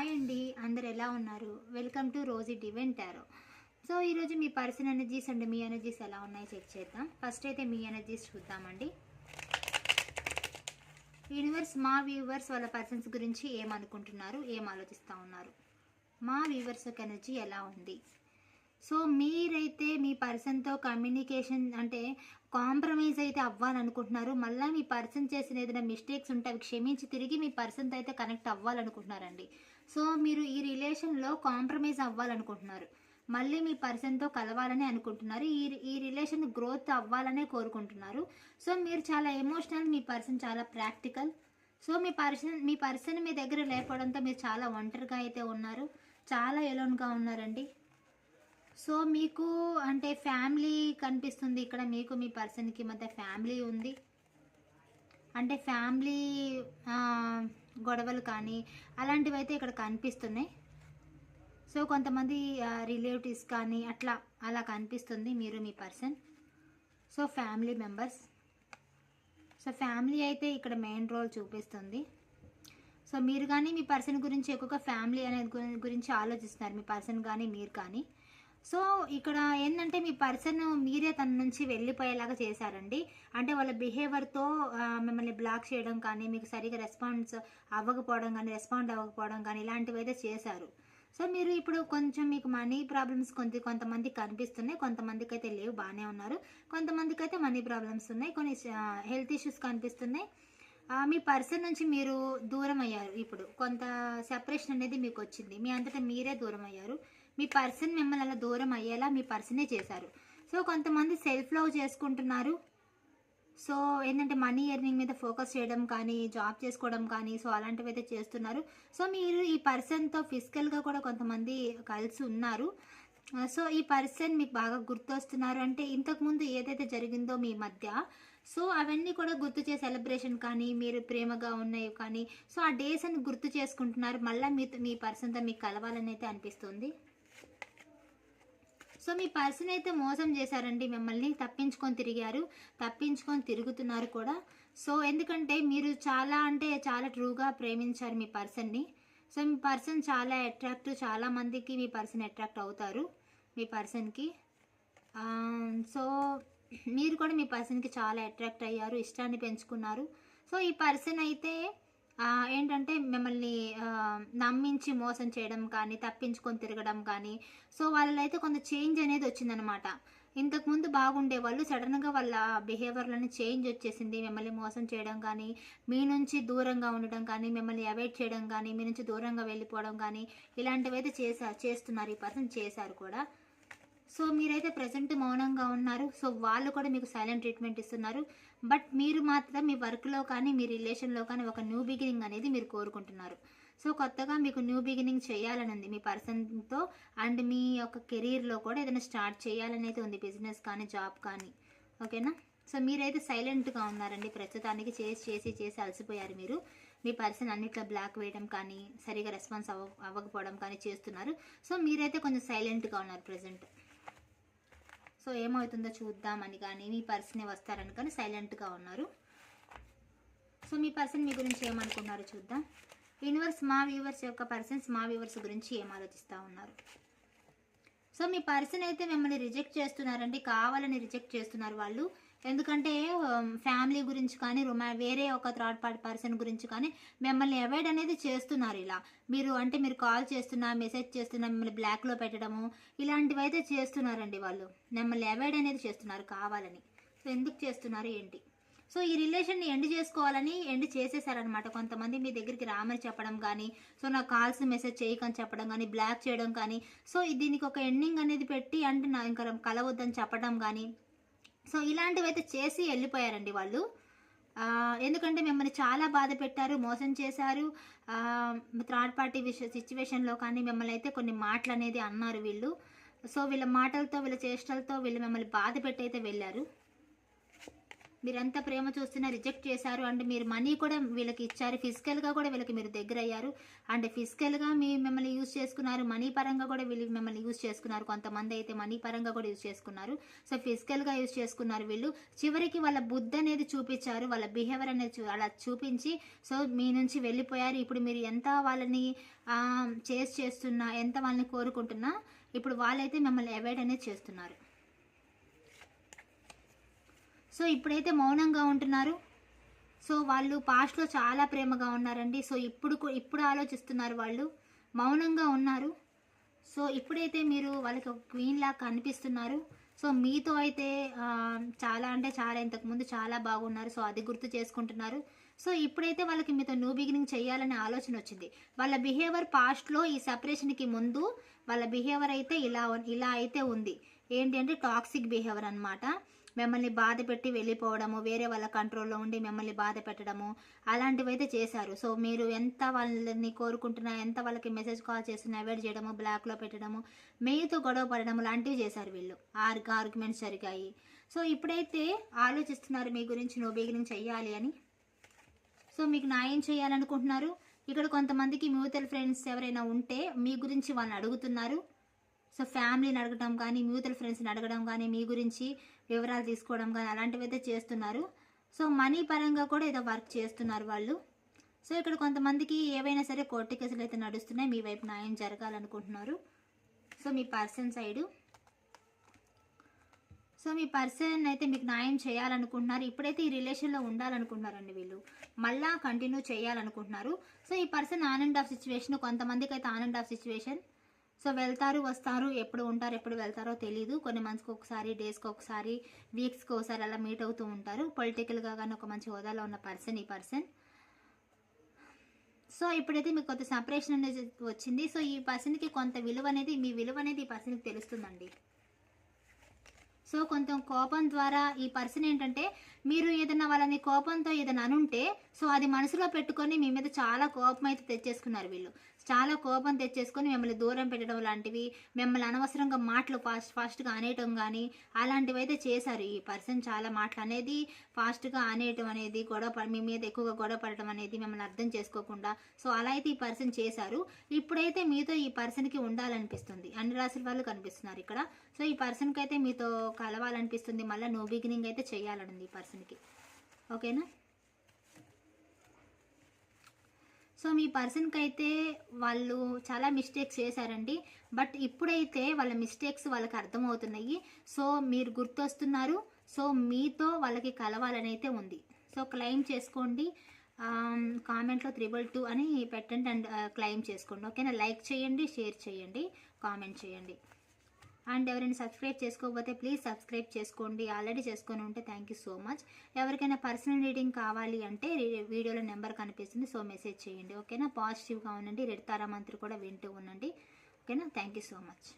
Hi అండి. అందరు ఎలా ఉన్నారు? Welcome to Rosie divine tarot. So ఈరోజు మీ పర్సన్ ఎనర్జీస్ అండ్ మీ ఎనర్జీస్ ఎలా ఉన్నాయో చెక్ చేద్దాం. ఫస్ట్ అయితే మీ ఎనర్జీస్ చూద్దామండి. యూనివర్స్ మా వ్యూవర్స్ వాళ్ళ పర్సన్స్ గురించి ఏమనుకుంటున్నారు? ఏం ఆలోచిస్తూ ఉన్నారు? మా వ్యూవర్స్ యొక్క ఎనర్జీ ఎలా ఉంది? సో మీరైతే మీ పర్సన్తో కమ్యూనికేషన్ అంటే కాంప్రమైజ్ అయితే అవ్వాలనుకుంటున్నారు. మళ్ళీ మీ పర్సన్ చేసిన ఏదైనా మిస్టేక్స్ ఉంటే అవి క్షమించి తిరిగి మీ పర్సన్తో అయితే కనెక్ట్ అవ్వాలనుకుంటున్నారండి. సో మీరు ఈ రిలేషన్లో కాంప్రమైజ్ అవ్వాలనుకుంటున్నారు. మళ్ళీ మీ పర్సన్తో కలవాలని అనుకుంటున్నారు. ఈ ఈ రిలేషన్ గ్రోత్ అవ్వాలనే కోరుకుంటున్నారు. సో మీరు చాలా ఎమోషనల్ మీ పర్సన్ చాలా ప్రాక్టికల్. సో మీ పర్సన్ మీ పర్సన్ మీ దగ్గర లేకపోవడంతో మీరు చాలా ఒంటరిగా అయితే ఉన్నారు. చాలా ఎలోన్గా ఉన్నారండి. సో మీకు అంటే ఫ్యామిలీ కనిపిస్తుంది ఇక్కడ మీకు మీ పర్సన్కి మధ్య ఫ్యామిలీ ఉంది. అంటే ఫ్యామిలీ గొడవలు కానీ అలాంటివి అయితే ఇక్కడ కనిపిస్తున్నాయి. సో కొంతమంది రిలేటివ్స్ కానీ అట్లా అలా కనిపిస్తుంది మీరు మీ person. So family members. So family అయితే ఇక్కడ మెయిన్ రోల్ చూపిస్తుంది. సో మీరు కానీ మీ పర్సన్ గురించి ఎక్కువగా ఫ్యామిలీ అనేది గురించి ఆలోచిస్తున్నారు మీ పర్సన్ కానీ మీరు కానీ. సో ఇక్కడ ఏంటంటే మీ పర్సన్ మీరే తన నుంచి వెళ్ళిపోయేలాగా చేశారండి. అంటే వాళ్ళ బిహేవియర్తో మిమ్మల్ని బ్లాక్ చేయడం కానీ మీకు సరిగా రెస్పాన్స్ అవ్వకపోవడం కానీ రెస్పాండ్ అవ్వకపోవడం కానీ ఇలాంటివి అయితే చేశారు. సో మీరు ఇప్పుడు కొంచెం మీకు మనీ ప్రాబ్లమ్స్ కొంత కొంతమందికి కనిపిస్తున్నాయి. కొంతమందికి అయితే లేవు బాగానే ఉన్నారు. కొంతమందికి అయితే మనీ ప్రాబ్లమ్స్ ఉన్నాయి. కొన్ని హెల్త్ ఇష్యూస్ కనిపిస్తున్నాయి. మీ పర్సన్ నుంచి మీరు దూరం అయ్యారు ఇప్పుడు. కొంత సెపరేషన్ అనేది మీకు వచ్చింది. మీ అంతటా మీరే దూరం అయ్యారు. మీ పర్సన్ మిమ్మల్ని అలా దూరం అయ్యేలా మీ పర్సనే చేశారు. సో కొంతమంది సెల్ఫ్ లవ్ చేసుకుంటున్నారు. సో ఏంటంటే మనీ ఎర్నింగ్ మీద ఫోకస్ చేయడం కానీ జాబ్ చేసుకోవడం కానీ సో అలాంటివి అయితే చేస్తున్నారు. సో మీరు ఈ పర్సన్తో ఫిజికల్గా కూడా కొంతమంది కలిసి ఉన్నారు. సో ఈ పర్సన్ మీకు బాగా గుర్తొస్తున్నారు. అంటే ఇంతకుముందు ఏదైతే జరిగిందో మీ మధ్య సో అవన్నీ కూడా గుర్తు చేసే సెలబ్రేషన్ కానీ మీరు ప్రేమగా ఉన్నాయి కానీ సో ఆ డేస్ అని గుర్తు చేసుకుంటున్నారు. మళ్ళీ మీ మీ పర్సన్తో మీకు కలవాలని అయితే అనిపిస్తుంది. సో మీ పర్సన్ అయితే మోసం చేశారండి మిమ్మల్ని తప్పించుకొని తిరిగారు తప్పించుకొని తిరుగుతున్నారు కూడా. సో ఎందుకంటే మీరు చాలా అంటే చాలా ట్రూగా ప్రేమించారు మీ పర్సన్ని. సో మీ పర్సన్ చాలా అట్రాక్ట్ చాలా మందికి మీ పర్సన్ అట్రాక్ట్ అవుతారు మీ పర్సన్కి. సో మీరు కూడా మీ పర్సన్కి చాలా అట్రాక్ట్ అయ్యారు ఇష్టాన్ని పెంచుకున్నారు. సో ఈ పర్సన్ అయితే ఏంటంటే మిమ్మల్ని నమ్మించి మోసం చేయడం కానీ తప్పించుకొని తిరగడం కానీ సో వాళ్ళలో అయితే కొంత చేంజ్ అనేది వచ్చిందనమాట ఇంతకుముందు బాగుండే వాళ్ళు సడన్గా వాళ్ళ బిహేవియర్లోని చేంజ్ వచ్చేసింది. మిమ్మల్ని మోసం చేయడం కానీ మీ నుంచి దూరంగా ఉండడం కానీ మిమ్మల్ని అవాయిడ్ చేయడం కానీ మీ నుంచి దూరంగా వెళ్ళిపోవడం కానీ ఇలాంటివి అయితే చేసా చేస్తున్నారు ఈ పర్సన్ చేశారు కూడా. సో మీరైతే ప్రజెంట్ మౌనంగా ఉన్నారు. సో వాళ్ళు కూడా మీకు సైలెంట్ ట్రీట్మెంట్ ఇస్తున్నారు. బట్ మీరు మాత్రం మీ వర్క్లో కానీ మీ రిలేషన్లో కానీ ఒక న్యూ బిగినింగ్ అనేది మీరు కోరుకుంటున్నారు. సో కొత్తగా మీకు న్యూ బిగినింగ్ చేయాలని ఉంది మీ పర్సన్తో అండ్ మీ యొక్క కెరీర్లో కూడా ఏదైనా స్టార్ట్ చేయాలని అయితే ఉంది బిజినెస్ కానీ జాబ్ కానీ. ఓకేనా సో మీరైతే సైలెంట్గా ఉన్నారండి. ప్రస్తుతానికి చేసి చేసి చేసి అలసిపోయారు మీరు. మీ పర్సన్ అన్నిట్లో బ్లాక్ వేయడం కానీ సరిగా రెస్పాన్స్ అవ్వ అవ్వకపోవడం కానీ చేస్తున్నారు. సో మీరైతే కొంచెం సైలెంట్గా ఉన్నారు ప్రజెంట్ సో ఏమవుతుందో చూద్దామని కానీ మీ పర్సనే వస్తారని కానీ సైలెంట్గా ఉన్నారు. సో మీ పర్సన్ మీ గురించి ఏమనుకున్నారో చూద్దాం. యూనివర్స్ మా వ్యూవర్స్ యొక్క పర్సన్స్ మా వ్యూవర్స్ గురించి ఏం ఆలోచిస్తూ ఉన్నారు? సో మీ పర్సన్ అయితే మిమ్మల్ని రిజెక్ట్ చేస్తున్నారండి కావాలని రిజెక్ట్ చేస్తున్నారు వాళ్ళు. ఎందుకంటే ఫ్యామిలీ గురించి కానీ రొమా వేరే ఒక థర్డ్ పార్టీ పర్సన్ గురించి కానీ మిమ్మల్ని అవాయిడ్ అనేది చేస్తున్నారు ఇలా. మీరు అంటే మీరు కాల్ చేస్తున్నా మెసేజ్ చేస్తున్నా మిమ్మల్ని బ్లాక్లో పెట్టడము ఇలాంటివి అయితే చేస్తున్నారండి వాళ్ళు. మిమ్మల్ని అవాయిడ్ అనేది చేస్తున్నారు కావాలని. సో ఎందుకు చేస్తున్నారు ఏంటి? సో ఈ రిలేషన్ని ఎండ్ చేసుకోవాలని ఎండ్ చేసేసారనమాట కొంతమంది మీ దగ్గరికి రామని చెప్పడం కానీ సో నాకు కాల్స్ మెసేజ్ చేయకని చెప్పడం కానీ బ్లాక్ చేయడం కానీ. సో దీనికి ఒక ఎండింగ్ అనేది పెట్టి అంటే నా ఇంకా కలవద్దని చెప్పడం కానీ సో ఇలాంటివి అయితే చేసి వెళ్ళిపోయారండి వాళ్ళు. ఎందుకంటే మిమ్మల్ని చాలా బాధ పెట్టారు మోసం చేశారు. థర్డ్ పార్టీ విష సిచ్యువేషన్లో కానీ మిమ్మల్ని అయితే కొన్ని మాటలు అనేది అన్నారు వీళ్ళు. సో వీళ్ళ మాటలతో వీళ్ళ చేష్టలతో వీళ్ళు మిమ్మల్ని బాధ పెట్టి అయితే వెళ్ళారు. మీరు ఎంత ప్రేమ చూస్తున్నా రిజెక్ట్ చేశారు. అండ్ మీరు మనీ కూడా వీళ్ళకి ఇచ్చారు. ఫిజికల్గా కూడా వీళ్ళకి మీరు దగ్గర అయ్యారు అండ్ ఫిజికల్గా మీ మిమ్మల్ని యూజ్ చేసుకున్నారు. మనీ పరంగా కూడా వీళ్ళు మిమ్మల్ని యూజ్ చేసుకున్నారు. కొంతమంది అయితే మనీ పరంగా కూడా యూజ్ చేసుకున్నారు. సో ఫిజికల్గా యూజ్ చేసుకున్నారు వీళ్ళు. చివరికి వాళ్ళ బుద్ధి అనేది చూపించారు. వాళ్ళ బిహేవియర్ అనేది అలా చూపించి సో మీ నుంచి వెళ్ళిపోయారు. ఇప్పుడు మీరు ఎంత వాళ్ళని చేసి చేస్తున్నా ఎంత వాళ్ళని కోరుకుంటున్నా ఇప్పుడు వాళ్ళైతే మిమ్మల్ని అవాయిడ్ అనేది చేస్తున్నారు. సో ఇప్పుడైతే మౌనంగా ఉంటున్నారు. సో వాళ్ళు పాస్ట్లో చాలా ప్రేమగా ఉన్నారండి. సో ఇప్పుడు ఇప్పుడు ఆలోచిస్తున్నారు వాళ్ళు. మౌనంగా ఉన్నారు. సో ఇప్పుడైతే మీరు వాళ్ళకి ఒక క్వీన్ లాగా కనిపిస్తున్నారు. సో మీతో అయితే చాలా అంటే చాలా ఇంతకుముందు చాలా బాగున్నారు. సో అది గుర్తు చేసుకుంటున్నారు. సో ఇప్పుడైతే వాళ్ళకి మీతో న్యూ బిగినింగ్ చేయాలనే ఆలోచన వచ్చింది. వాళ్ళ బిహేవియర్ పాస్ట్లో ఈ సెపరేషన్కి ముందు వాళ్ళ బిహేవియర్ అయితే ఇలా ఇలా అయితే ఉంది. ఏంటి అంటే టాక్సిక్ బిహేవియర్ అనమాట మిమ్మల్ని బాధ పెట్టి వెళ్ళిపోవడము వేరే వాళ్ళ కంట్రోల్లో ఉండి మిమ్మల్ని బాధ పెట్టడము అలాంటివి అయితే చేశారు. సో మీరు ఎంత వాళ్ళని కోరుకుంటున్నా ఎంత వాళ్ళకి మెసేజ్ కాల్ చేసినా అవాయిడ్ చేయడము బ్లాక్లో పెట్టడము మీతో గొడవ పడడం లాంటివి చేశారు వీళ్ళు. ఆర్ ఆర్గ్యుమెంట్స్ జరిగాయి. సో ఇప్పుడైతే ఆలోచిస్తున్నారు మీ గురించి నో బిగినింగ్ చెయ్యాలి అని. సో మీకు న్యాయం చేయాలనుకుంటున్నారు. ఇక్కడ కొంతమందికి మ్యూచువల్ ఫ్రెండ్స్ ఎవరైనా ఉంటే మీ గురించి వాళ్ళని అడుగుతున్నారు. సో ఫ్యామిలీని అడగడం కానీ మ్యూచువల్ ఫ్రెండ్స్ని అడగడం కానీ మీ గురించి వివరాలు తీసుకోవడం కానీ అలాంటివి అయితే చేస్తున్నారు. సో మనీ పరంగా కూడా ఏదో వర్క్ చేస్తున్నారు వాళ్ళు. సో ఇక్కడ కొంతమందికి ఏవైనా సరే కోర్టు కేసులు అయితే నడుస్తున్నాయి. మీ వైపు న్యాయం జరగాలనుకుంటున్నారు. సో మీ పర్సన్ సైడు. సో మీ పర్సన్ అయితే మీకు న్యాయం చేయాలనుకుంటున్నారు. ఇప్పుడైతే ఈ రిలేషన్లో ఉండాలనుకుంటున్నారండి వీళ్ళు. మళ్ళా కంటిన్యూ చేయాలనుకుంటున్నారు. సో ఈ person on and off situation కొంతమందికి అయితే on and off situation. So వెళ్తారు వస్తారు. ఎప్పుడు ఉంటారు ఎప్పుడు వెళ్తారో తెలియదు కొన్ని మంత్స్కి ఒకసారి డేస్కి ఒకసారి వీక్స్కి ఒకసారి అలా మీట్ అవుతూ ఉంటారు. పొలిటికల్గా కానీ ఒక మంచి హోదాలో ఉన్న పర్సన్ ఈ పర్సన్. సో ఇప్పుడైతే మీకు కొంత సపరేషన్ అనేది వచ్చింది. సో ఈ పర్సన్కి కొంత విలువ అనేది మీ విలువ అనేది ఈ పర్సన్కి తెలుస్తుందండి. సో కొంచెం కోపం ద్వారా ఈ పర్సన్ ఏంటంటే మీరు ఏదైనా వాళ్ళని కోపంతో ఏదైనా అనుంటే సో అది మనసులో పెట్టుకొని మీ మీద చాలా కోపం అయితే తెచ్చేసుకున్నారు వీళ్ళు. చాలా కోపం తెచ్చేసుకొని మిమ్మల్ని దూరం పెట్టడం లాంటివి మిమ్మల్ని అనవసరంగా మాటలు ఫాస్ట్ ఫాస్ట్గా అనేయటం కానీ అలాంటివి అయితే చేశారు. ఈ పర్సన్ చాలా మాటలు అనేది ఫాస్ట్గా అనేయటం అనేది గొడవ మీ మీద ఎక్కువగా గొడవ పడటం అనేది మిమ్మల్ని అర్థం చేసుకోకుండా సో అలా అయితే ఈ పర్సన్ చేశారు. ఇప్పుడైతే మీతో ఈ పర్సన్కి ఉండాలనిపిస్తుంది. అన్ని రాసుల వాళ్ళు కనిపిస్తున్నారు ఇక్కడ. సో ఈ పర్సన్కి అయితే మీతో కలవాలనిపిస్తుంది. మళ్ళీ నో బిగినింగ్ అయితే చేయాలనుంది ఈ పర్సన్కి. ఓకేనా? సో మీ పర్సన్కి అయితే వాళ్ళు చాలా మిస్టేక్స్ చేశారండి. బట్ ఇప్పుడైతే వాళ్ళ మిస్టేక్స్ వాళ్ళకి అర్థమవుతున్నాయి. సో మీరు గుర్తొస్తున్నారు. సో మీతో వాళ్ళకి కలవాలని అయితే ఉంది. సో క్లెయిమ్ చేసుకోండి. కామెంట్లో త్రిబుల్ టూ అని పెట్టండి అండ్ క్లెయిమ్ చేసుకోండి. ఓకేనా? లైక్ చేయండి షేర్ చేయండి కామెంట్ చేయండి. అండ్ ఎవరైనా సబ్స్క్రైబ్ చేసుకోకపోతే ప్లీజ్ సబ్స్క్రైబ్ చేసుకోండి. ఆల్రెడీ చేసుకొని ఉంటే థ్యాంక్ యూ సో మచ్. ఎవరికైనా పర్సనల్ రీడింగ్ కావాలి అంటే వీడియోలో నెంబర్ కనిపిస్తుంది సో మెసేజ్ చేయండి. ఓకేనా? పాజిటివ్గా ఉండండి రెడ్ తారా మంత్రి కూడా వింటూ ఉండండి. ఓకేనా? Thank you so much.